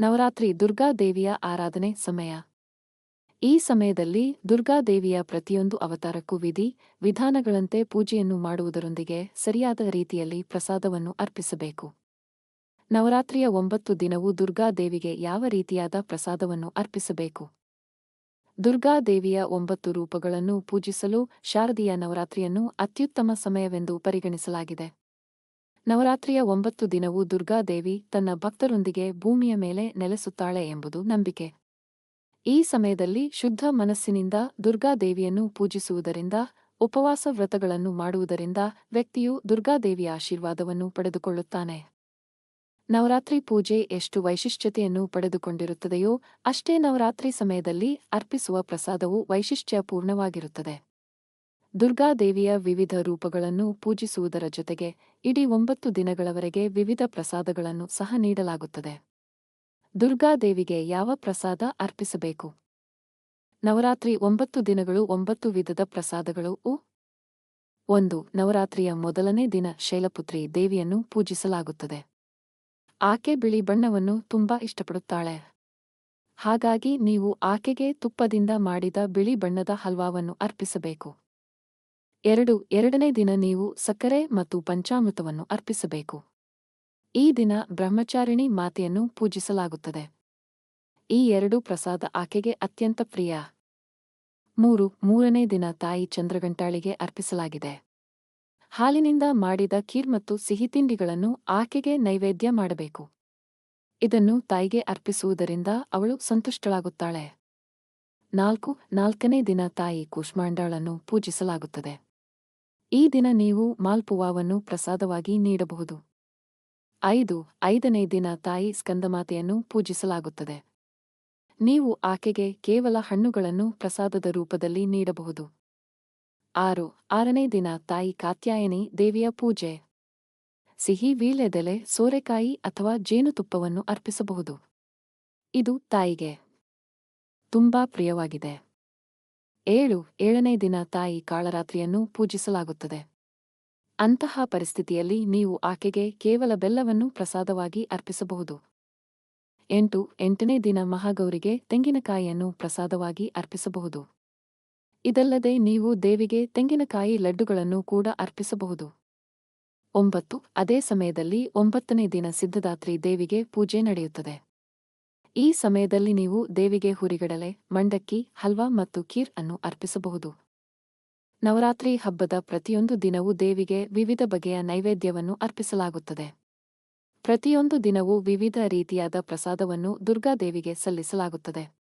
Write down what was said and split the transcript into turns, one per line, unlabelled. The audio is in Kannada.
ನವರಾತ್ರಿ ದುರ್ಗಾದೇವಿಯ ಆರಾಧನೆ ಸಮಯ. ಈ ಸಮಯದಲ್ಲಿ ದುರ್ಗಾದೇವಿಯ ಪ್ರತಿಯೊಂದು ಅವತಾರಕ್ಕೂ ವಿಧಿ, ವಿಧಾನಗಳಂತೆ ಪೂಜೆಯನ್ನು ಮಾಡುವುದರೊಂದಿಗೆ ಸರಿಯಾದ ರೀತಿಯಲ್ಲಿ ಪ್ರಸಾದವನ್ನು ಅರ್ಪಿಸಬೇಕು. ನವರಾತ್ರಿಯ ಒಂಬತ್ತು ದಿನವೂ ದುರ್ಗಾದೇವಿಗೆ ಯಾವ ರೀತಿಯಾದ ಪ್ರಸಾದವನ್ನು ಅರ್ಪಿಸಬೇಕು? ದುರ್ಗಾದೇವಿಯ ಒಂಬತ್ತು ರೂಪಗಳನ್ನು ಪೂಜಿಸಲು ಶಾರದೀಯ ನವರಾತ್ರಿಯನ್ನು ಅತ್ಯುತ್ತಮ ಸಮಯವೆಂದು ಪರಿಗಣಿಸಲಾಗಿದೆ. ನವರಾತ್ರಿಯ ಒಂಬತ್ತು ದಿನವೂ ದುರ್ಗಾದೇವಿ ತನ್ನ ಭಕ್ತರೊಂದಿಗೆ ಭೂಮಿಯ ಮೇಲೆ ನೆಲೆಸುತ್ತಾಳೆ ಎಂಬುದು ನಂಬಿಕೆ. ಈ ಸಮಯದಲ್ಲಿ ಶುದ್ಧ ಮನಸ್ಸಿನಿಂದ ದುರ್ಗಾದೇವಿಯನ್ನು ಪೂಜಿಸುವುದರಿಂದ, ಉಪವಾಸ ವ್ರತಗಳನ್ನು ಮಾಡುವುದರಿಂದ ವ್ಯಕ್ತಿಯು ದುರ್ಗಾದೇವಿಯ ಆಶೀರ್ವಾದವನ್ನು ಪಡೆದುಕೊಳ್ಳುತ್ತಾನೆ. ನವರಾತ್ರಿ ಪೂಜೆ ಎಷ್ಟು ವೈಶಿಷ್ಟ್ಯತೆಯನ್ನು ಪಡೆದುಕೊಂಡಿರುತ್ತದೆಯೋ, ಅಷ್ಟೇ ನವರಾತ್ರಿ ಸಮಯದಲ್ಲಿ ಅರ್ಪಿಸುವ ಪ್ರಸಾದವು ವೈಶಿಷ್ಟ್ಯಪೂರ್ಣವಾಗಿರುತ್ತದೆ. ದುರ್ಗಾದೇವಿಯ ವಿವಿಧ ರೂಪಗಳನ್ನು ಪೂಜಿಸುವುದರ ಜೊತೆಗೆ ಇಡೀ ಒಂಬತ್ತು ದಿನಗಳವರೆಗೆ ವಿವಿಧ ಪ್ರಸಾದಗಳನ್ನು ಸಹ ನೀಡಲಾಗುತ್ತದೆ. ದುರ್ಗಾದೇವಿಗೆ ಯಾವ ಪ್ರಸಾದ ಅರ್ಪಿಸಬೇಕು? ನವರಾತ್ರಿ ಒಂಬತ್ತು ದಿನಗಳು ಒಂಬತ್ತು ವಿಧದ ಪ್ರಸಾದಗಳು ಒಂದು, ನವರಾತ್ರಿಯ ಮೊದಲನೇ ದಿನ ಶೈಲಪುತ್ರಿ ದೇವಿಯನ್ನು ಪೂಜಿಸಲಾಗುತ್ತದೆ. ಆಕೆ ಬಿಳಿ ಬಣ್ಣವನ್ನು ತುಂಬಾ ಇಷ್ಟಪಡುತ್ತಾಳೆ. ಹಾಗಾಗಿ ನೀವು ಆಕೆಗೆ ತುಪ್ಪದಿಂದ ಮಾಡಿದ ಬಿಳಿ ಬಣ್ಣದ ಹಲ್ವಾವನ್ನು ಅರ್ಪಿಸಬೇಕು. ಎರಡು, ಎರಡನೇ ದಿನ ನೀವು ಸಕ್ಕರೆ ಮತ್ತು ಪಂಚಾಮೃತವನ್ನು ಅರ್ಪಿಸಬೇಕು. ಈ ದಿನ ಬ್ರಹ್ಮಚಾರಿಣಿ ಮಾತೆಯನ್ನು ಪೂಜಿಸಲಾಗುತ್ತದೆ. ಈ ಎರಡು ಪ್ರಸಾದ ಆಕೆಗೆ ಅತ್ಯಂತ ಪ್ರಿಯ. ಮೂರು, ಮೂರನೇ ದಿನ ತಾಯಿ ಚಂದ್ರಗಂಟಾಳಿಗೆ ಅರ್ಪಿಸಲಾಗಿದೆ. ಹಾಲಿನಿಂದ ಮಾಡಿದ ಖೀರ್ ಮತ್ತು ಸಿಹಿತಿಂಡಿಗಳನ್ನು ಆಕೆಗೆ ನೈವೇದ್ಯ ಮಾಡಬೇಕು. ಇದನ್ನು ತಾಯಿಗೆ ಅರ್ಪಿಸುವುದರಿಂದ ಅವಳು ಸಂತುಷ್ಟಳಾಗುತ್ತಾಳೆ. ನಾಲ್ಕು, ನಾಲ್ಕನೇ ದಿನ ತಾಯಿ ಕೂಷ್ಮಾಂಡಾಳನ್ನು ಪೂಜಿಸಲಾಗುತ್ತದೆ. ಈ ದಿನ ನೀವು ಮಾಲ್ಪುವಾವನ್ನು ಪ್ರಸಾದವಾಗಿ ನೀಡಬಹುದು. ಐದು, ಐದನೇ ದಿನ ತಾಯಿ ಸ್ಕಂದಮಾತೆಯನ್ನು ಪೂಜಿಸಲಾಗುತ್ತದೆ. ನೀವು ಆಕೆಗೆ ಕೇವಲ ಹಣ್ಣುಗಳನ್ನು ಪ್ರಸಾದದ ರೂಪದಲ್ಲಿ ನೀಡಬಹುದು. ಆರು, ಆರನೇ ದಿನ ತಾಯಿ ಕಾತ್ಯಾಯನಿ ದೇವಿಯ ಪೂಜೆ. ಸಿಹಿ ವೀಳ್ಯದೆಲೆ, ಸೋರೆಕಾಯಿ ಅಥವಾ ಜೇನುತುಪ್ಪವನ್ನು ಅರ್ಪಿಸಬಹುದು. ಇದು ತಾಯಿಗೆ ತುಂಬಾ ಪ್ರಿಯವಾಗಿದೆ. ಏಳು, ಏಳನೇ ದಿನ ತಾಯಿ ಕಾಳರಾತ್ರಿಯನ್ನು ಪೂಜಿಸಲಾಗುತ್ತದೆ. ಅಂತಹ ಪರಿಸ್ಥಿತಿಯಲ್ಲಿ ನೀವು ಆಕೆಗೆ ಕೇವಲ ಬೆಲ್ಲವನ್ನು ಪ್ರಸಾದವಾಗಿ ಅರ್ಪಿಸಬಹುದು. ಎಂಟು, ಎಂಟನೇ ದಿನ ಮಹಾಗೌರಿಗೆ ತೆಂಗಿನಕಾಯಿಯನ್ನು ಪ್ರಸಾದವಾಗಿ ಅರ್ಪಿಸಬಹುದು. ಇದಲ್ಲದೆ ನೀವು ದೇವಿಗೆ ತೆಂಗಿನಕಾಯಿ ಲಡ್ಡುಗಳನ್ನು ಕೂಡ ಅರ್ಪಿಸಬಹುದು. ಒಂಬತ್ತು, ಅದೇ ಸಮಯದಲ್ಲಿ ಒಂಬತ್ತನೇ ದಿನ ಸಿದ್ಧದಾತ್ರಿ ದೇವಿಗೆ ಪೂಜೆ ನಡೆಯುತ್ತದೆ. ಈ ಸಮಯದಲ್ಲಿ ನೀವು ದೇವಿಗೆ ಹುರಿಗಡಲೆ, ಮಂಡಕ್ಕಿ, ಹಲ್ವಾ ಮತ್ತು ಖೀರ್ ಅನ್ನು ಅರ್ಪಿಸಬಹುದು. ನವರಾತ್ರಿ ಹಬ್ಬದ ಪ್ರತಿಯೊಂದು ದಿನವೂ ದೇವಿಗೆ ವಿವಿಧ ಬಗೆಯ ನೈವೇದ್ಯವನ್ನು ಅರ್ಪಿಸಲಾಗುತ್ತದೆ. ಪ್ರತಿಯೊಂದು ದಿನವೂ ವಿವಿಧ ರೀತಿಯಾದ ಪ್ರಸಾದವನ್ನು ದುರ್ಗಾದೇವಿಗೆ ಸಲ್ಲಿಸಲಾಗುತ್ತದೆ.